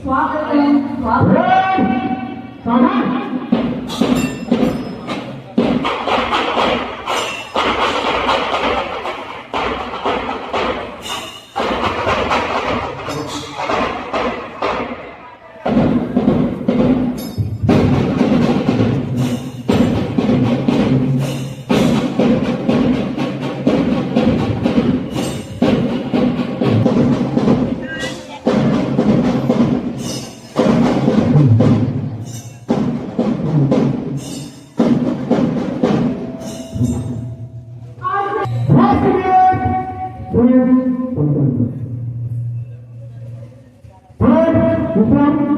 સ્વાગતમ સ્વાગતમ from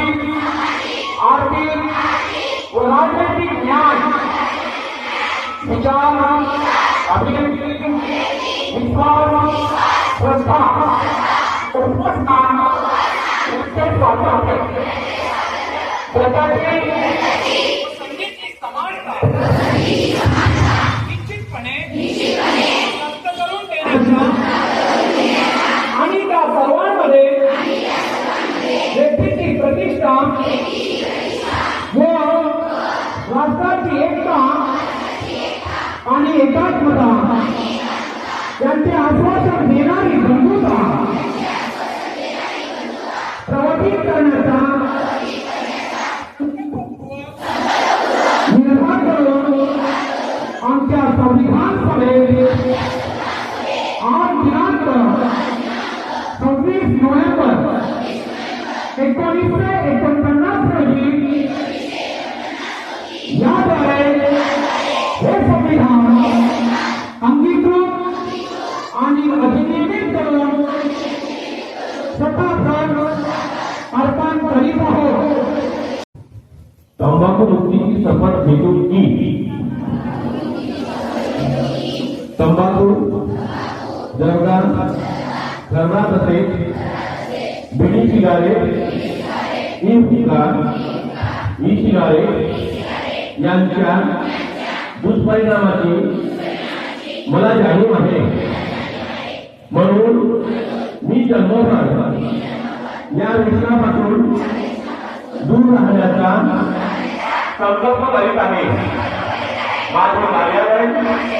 सामाजिक आर्थिक और राजनीतिक न्याय विचार अभिव्यक्ति विश्वास श्रद्धा उपासना उससे स्वागत है प्रकृति संविधान समेत आज दिनांक छब्बीस नोव्हेंबर एक एकोणपन्नास रोजी याद्वारे हे संविधान अंगीकृत अधिनियमित शपथ घेतो तंबाखू जगात धरणात तसेच बिडी सिगारेट ई हुक्का ई सिगारेट यांच्या दुष्परिणामाची मला जाणीव आहे. म्हणून मी जन्मभर या व्यसनापासून दूर राहण्याचा संकल्प करीत आहे. माझे कार्यालय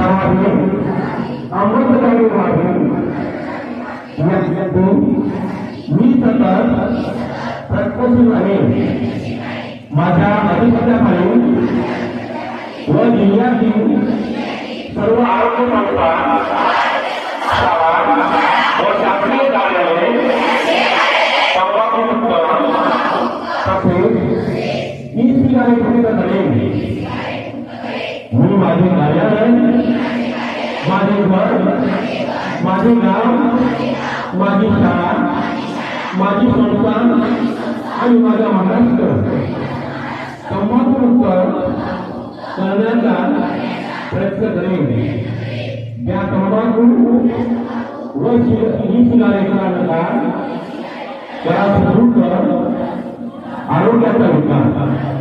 प्रभावी अंमलबजावणी व्हावी यासाठी मी सतत प्रयत्नशील आहे माझ्या अधिपत्याखाली व जिल्ह्यातील सर्व आरोग्य संस्था शाळा व शासकीय कार्यालये तंबाखूमुक्त तसेच ई सिगारेट मुक्त मी माझे कार्यालय माझे घर माझे गाव माझी शाळा माझी संस्था आणि माझा महाराष्ट्र. तंबाखूमुक्त करण्याचा प्रयत्न करेन. या तंबाखू व ई सिगारेटचा त्याला सुरू कर आरोग्याचा विकास.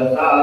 Santa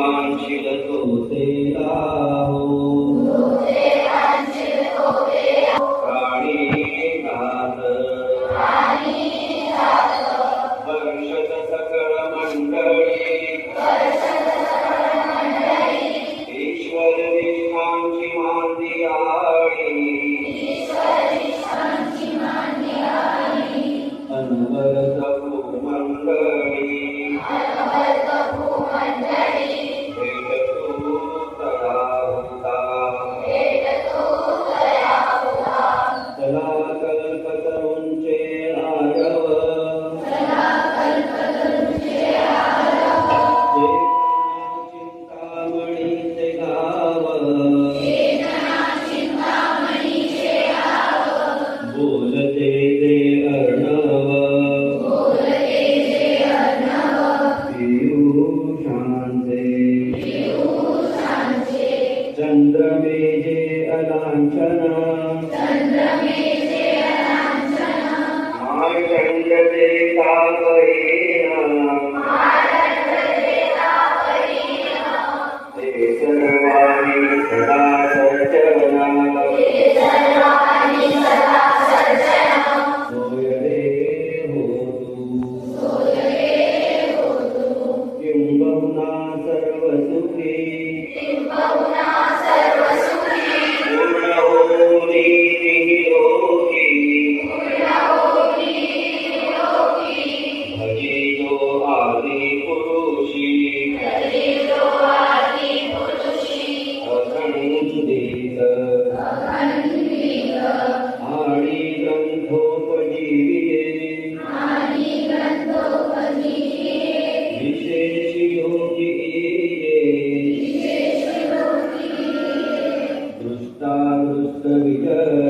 जेवांशिल होते राहो. लाहो प्राणीनाथ वर्षद सकळ मंडळी. ईश्वर निष्ठांची मांदी आळी. अनवरत भूमंडळी. الرجال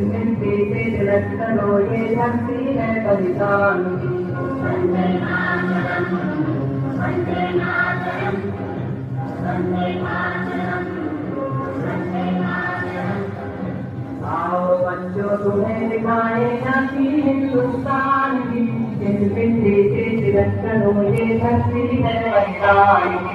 इस मिट्टी से तिलक करो ये धरती है बलिदान की आओ बच्चों तुम्हें दिखाए झांसी हिंदुस्तान की इस मिट्टी से तिलक करो ये धरती है बलिदान